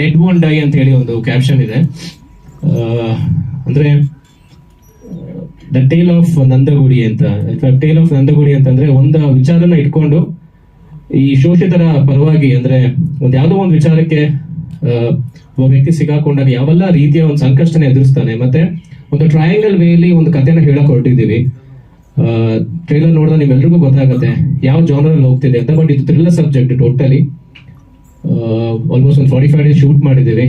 Dead one dye ಅಂತ ಹೇಳಿ ಒಂದು ಕ್ಯಾಪ್ಷನ್ ಇದೆ. ಅಂದ್ರೆ ದ ಟೇಲ್ ಆಫ್ ನಂದಗುಡಿ ಅಂತ ಟೇಲ್ ಆಫ್ ನಂದಗುಡಿ ಅಂತಂದ್ರೆ ಒಂದು ವಿಚಾರನ ಇಟ್ಕೊಂಡು ಈ ಶೋಷಿತರ ಪರವಾಗಿ, ಅಂದ್ರೆ ಒಂದ್ ಯಾವುದೋ ಒಂದು ವಿಚಾರಕ್ಕೆ ಒಬ್ಬ ವ್ಯಕ್ತಿ ಸಿಗಾಕೊಂಡಾಗ ಯಾವೆಲ್ಲ ರೀತಿಯ ಒಂದು ಸಂಕಷ್ಟನ ಎದುರಿಸ್ತಾನೆ. ಮತ್ತೆ ಒಂದು ಟ್ರಯಾಂಗಲ್ ವೇಲಿ ಒಂದು ಕಥೆನ ಹೇಳಕ್ ಹೊರಟಿದ್ದೀವಿ. ಟ್ರೈಲರ್ ನೋಡಿದ್ರೆ ನಿಮ್ಮೆಲ್ರಿಗೂ ಗೊತ್ತಾಗುತ್ತೆ. ಯಾವ ಜಾನರಲ್ಲಿ ಹೋಗ್ತಿದೆ ಅಂತ ಬಟ್ ಇದು ಥ್ರಿಲ್ಲರ್ ಸಬ್ಜೆಕ್ಟ್ ಟೋಟಲಿ ಆಲ್ಮೋಸ್ಟ್ ಒಂದು ಫಾರ್ಟಿ ಫೈವ್ ಡೇಸ್ ಶೂಟ್ ಮಾಡಿದ್ದೀವಿ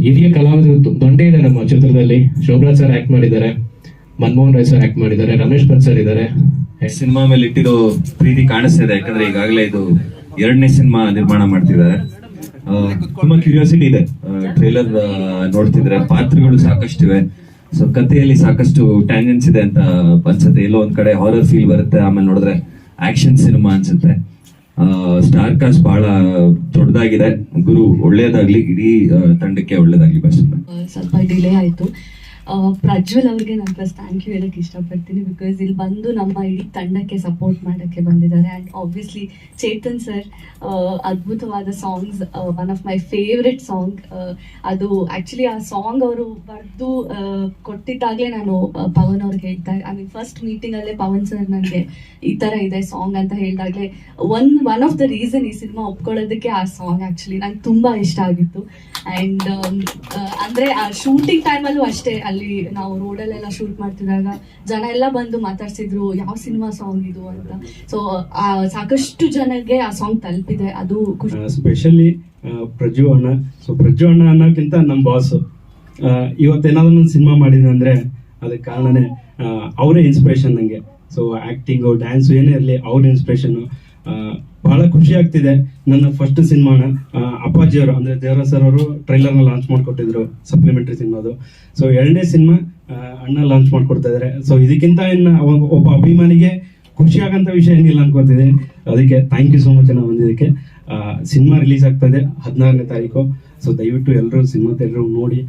ಹಿರಿಯ ಕಲಾವಿದರು ದೊಂಡೆ ದೊಡ್ಡ ಇದೆ ನಮ್ಮ ಚಿತ್ರದಲ್ಲಿ. ಶೋಭರಾಜ್ ಸರ್ ಆಕ್ಟ್ ಮಾಡಿದ್ದಾರೆ. ಮನಮೋಹನ್ ರಾಯ್ ಸರ್ ಆಕ್ಟ್ ಮಾಡಿದ್ದಾರೆ. ರಮೇಶ್ ಭಟ್ ಸರ್ ಇದ್ದಾರೆ. ಸಿನಿಮಾ ಮೇಲೆ ಇಟ್ಟಿರೋ ಪ್ರೀತಿ ಕಾಣಿಸ್ತಾ ಇದೆ. ಯಾಕಂದ್ರೆ ಈಗಾಗಲೇ ಇದು ಎರಡನೇ ಸಿನಿಮಾ ನಿರ್ಮಾಣ ಮಾಡ್ತಿದ್ದಾರೆ. ಆ, ತುಂಬಾ ಕ್ಯೂರಿಯಾಸಿಟಿ ಇದೆ. ಟ್ರೇಲರ್ ನೋಡ್ತಿದ್ರೆ ಪಾತ್ರಗಳು ಸಾಕಷ್ಟಿವೆ ಸೊ ಕಥೆಯಲ್ಲಿ ಸಾಕಷ್ಟು ಟ್ಯಾಂಜೆನ್ಸ್ ಇದೆ ಅಂತ ಅನ್ಸುತ್ತೆ. ಎಲ್ಲೋ ಒಂದ್ ಕಡೆ ಹಾರರ್ ಫೀಲ್ ಬರುತ್ತೆ. ಆಮೇಲೆ ನೋಡಿದ್ರೆ ಆಕ್ಷನ್ ಸಿನಿಮಾ ಅನ್ಸುತ್ತೆ. ಸ್ಟಾರ್ ಕಾಸ್ಟ್ ಬಹಳ ದೊಡ್ಡದಾಗಿದೆ. ಗುರು ಒಳ್ಳೇದಾಗ್ಲಿ ಇಡೀ ತಂಡಕ್ಕೆ ಒಳ್ಳೇದಾಗ್ಲಿ ಬಸ್ ಸ್ವಲ್ಪ ಡಿಲೇ ಆಯಿತು. ಪ್ರಜ್ವಲ್ ಅವ್ರಿಗೆ ನಾನು ಫಸ್ಟ್ ಥ್ಯಾಂಕ್ ಯು ಹೇಳಕ್ಕೆ ಇಷ್ಟಪಡ್ತೀನಿ ಬಿಕಾಸ್ ಇಲ್ಲಿ ಬಂದು ನಮ್ಮ ಇಡೀ ತಂಡಕ್ಕೆ ಸಪೋರ್ಟ್ ಮಾಡೋಕ್ಕೆ ಬಂದಿದ್ದಾರೆ. ಆ್ಯಂಡ್ ಆಬ್ವಿಯಸ್ಲಿ ಚೇತನ್ ಸರ್ ಅದ್ಭುತವಾದ songs one of my favourite song ಅದು ಆ್ಯಕ್ಚುಲಿ ಆ ಸಾಂಗ್ ಅವರು ಬರೆದು ಕೊಟ್ಟಿದ್ದಾಗಲೇ ನಾನು ಪವನ್ ಅವ್ರಿಗೆ ಹೇಳ್ತಾ ಐ ಮೀನ್ ಫಸ್ಟ್ ಮೀಟಿಂಗಲ್ಲೇ ಪವನ್ ಸರ್ ನನಗೆ ಈ ಥರ ಇದೆ ಸಾಂಗ್ ಅಂತ ಹೇಳಿದಾಗಲೇ one one of the reason ಈ ಸಿನಿಮಾ ಒಪ್ಕೊಳ್ಳೋದಕ್ಕೆ ಆ ಸಾಂಗ್ ಆ್ಯಕ್ಚುಲಿ ನಂಗೆ ತುಂಬ ಇಷ್ಟ ಆಗಿತ್ತು. ಆ್ಯಂಡ್ ಅಂದರೆ ಆ ಶೂಟಿಂಗ್ ಟೈಮಲ್ಲೂ ಅಷ್ಟೇ ಅಲ್ಲಿ ನಾವು ರೋಡಲ್ಲೆಲ್ಲ ಶೂಟ್ ಮಾಡ್ತಿದ್ದಾಗ ಜನ ಎಲ್ಲ ಬಂದು ಮಾತಾಡ್ಸಿದ್ರು, ಯಾವ ಸಿನಿಮಾ ಸಾಂಗ್ ಇದು? ಅಂತ. ಸೊ ಸಾಕಷ್ಟು ಜನಕ್ಕೆ ಆ ಸಾಂಗ್ ತಲುಪಿದೆ. ಅದು ಸ್ಪೆಷಲಿ ಪ್ರಜು ಅಣ್ಣ. ಸೊ ಪ್ರಜು ಅಣ್ಣ ಅನ್ನೋಕ್ಕಿಂತ ನಮ್ಮ ಬಾಸ್ ಇವತ್ತೇನಾದ್ರು ನಾನು ಸಿನಿಮಾ ಮಾಡಿದೆ ಅಂದ್ರೆ ಅದಕ್ಕೆ ಕಾರಣನೇ ಅವರೇ ಇನ್ಸ್ಪಿರೇಷನ್ ನಂಗೆ. ಸೊ ಆಕ್ಟಿಂಗು ಡ್ಯಾನ್ಸು ಏನೇ ಇರಲಿ, ಅವ್ರ ಇನ್ಸ್ಪಿರೇಷನ್ನು ಬಹಳ ಖುಷಿ ಆಗ್ತಿದೆ. ನನ್ನ ಫಸ್ಟ್ ಸಿನಿಮಾನ ಅಪ್ಪಾಜಿಯವರು ಅಂದ್ರೆ ದೇವರ ಸರ್ ಅವರು ಟ್ರೈಲರ್ನ ಲಾಂಚ್ ಮಾಡ್ಕೊಟ್ಟಿದ್ರು ಸಪ್ಲಿಮೆಂಟರಿ ಸಿನಿಮಾದು ಸೊ ಎರಡನೇ ಸಿನಿಮಾ ಅಣ್ಣ ಲಾಂಚ್ ಮಾಡ್ಕೊಡ್ತಾ ಇದ್ದಾರೆ ಸೊ ಇದಕ್ಕಿಂತ ಇನ್ನ ಒಬ್ಬ ಅಭಿಮಾನಿಗೆ ಖುಷಿ ಆಗಂತ ವಿಷಯ ಏನಿಲ್ಲ ಅನ್ಕೋತಿದೆ. ಅದಕ್ಕೆ ಥ್ಯಾಂಕ್ ಯು ಸೋ ಮಚ್ ನಾವು ಬಂದಿದ್ದಕ್ಕೆ ಸಿನಿಮಾ ರಿಲೀಸ್ ಆಗ್ತಾ ಇದೆ ಹದಿನಾರನೇ ತಾರೀಕು. ಸೊ ದಯವಿಟ್ಟು ಎಲ್ಲರೂ ಸಿನಿಮಾ ಥಿಯೇಟರ್ ನೋಡಿ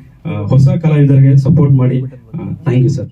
ಹೊಸ ಕಲಾವಿದರಿಗೆ ಸಪೋರ್ಟ್ ಮಾಡಿ ಥ್ಯಾಂಕ್ ಯು ಸರ್